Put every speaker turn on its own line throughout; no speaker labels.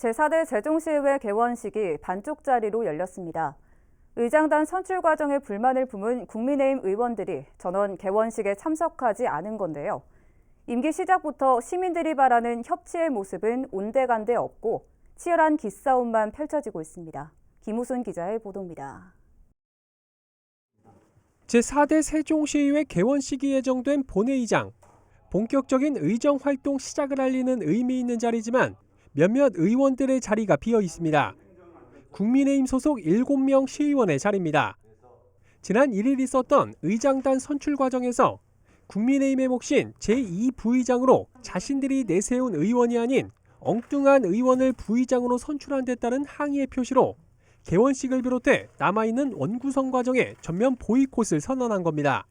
제4대 세종시의회 개원식이 반쪽짜리로 열렸습니다. 의장단 선출 과정에 불만을 품은 국민의힘 의원들이 전원 개원식에 참석하지 않은 건데요. 임기 시작부터 시민들이 바라는 협치의 모습은 온데간데 없고 치열한 기싸움만 펼쳐지고 있습니다. 김우순 기자의 보도입니다.
제4대 세종시의회 개원식이 예정된 본회의장. 본격적인 의정 활동 시작을 알리는 의미 있는 자리지만 몇몇 의원들의 자리가 비어 있습니다. 국민의힘 소속 7명 시의원의 자리입니다. 지난 1일 있었던 의장단 선출 과정에서 국민의힘의 몫인 제2부의장으로 자신들이 내세운 의원이 아닌 엉뚱한 의원을 부의장으로 선출한 데 따른 항의의 표시로 개원식을 비롯해 남아있는 원구성 과정에 전면 보이콧을 선언한 겁니다.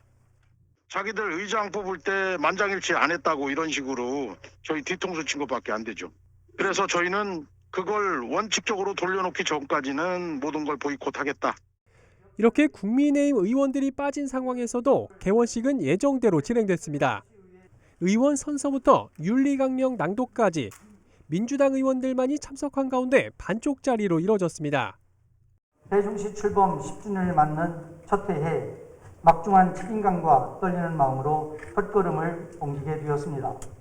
자기들 의장 뽑을 때 만장일치 안 했다고 이런 식으로 저희 뒤통수 친 것밖에 안 되죠. 그래서 저희는 그걸 원칙적으로 돌려놓기 전까지는 모든 걸 보이콧하겠다.
이렇게 국민의힘 의원들이 빠진 상황에서도 개원식은 예정대로 진행됐습니다. 의원 선서부터 윤리강령 낭독까지 민주당 의원들만이 참석한 가운데 반쪽짜리로 이뤄졌습니다.
세종시 출범 10주년을 맞는 첫 해에 막중한 책임감과 떨리는 마음으로 첫걸음을 옮기게 되었습니다.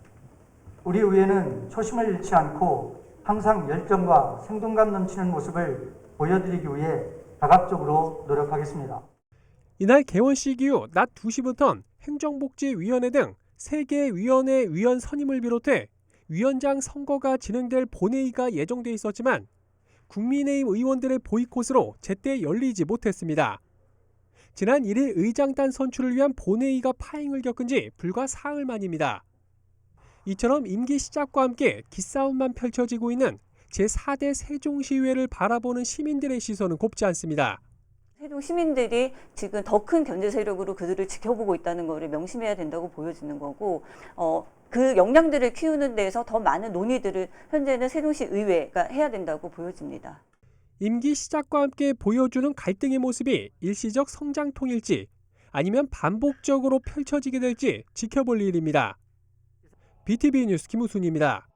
우리 의회는 초심을 잃지 않고 항상 열정과 생동감 넘치는 모습을 보여드리기 위해 다각적으로 노력하겠습니다.
이날 개원식 이후 낮 2시부턴 행정복지위원회 등 3개 위원회 위원 선임을 비롯해 위원장 선거가 진행될 본회의가 예정돼 있었지만 국민의힘 의원들의 보이콧으로 제때 열리지 못했습니다. 지난 1일 의장단 선출을 위한 본회의가 파행을 겪은 지 불과 사흘 만입니다. 이처럼 임기 시작과 함께 기싸움만 펼쳐지고 있는 제4대 세종시의회를 바라보는 시민들의 시선은 곱지 않습니다.
세종 시민들이 지금 더 큰 견제 세력으로 그들을 지켜보고 있다는 것을 명심해야 된다고 보여지는 거고, 어, 그 역량들을 키우는 데에서 더 많은 논의들을 현재는 세종시 의회가 해야 된다고 보여집니다.
임기 시작과 함께 보여주는 갈등의 모습이 일시적 성장통일지 아니면 반복적으로 펼쳐지게 될지 지켜볼 일입니다. BTV 뉴스 김우순입니다.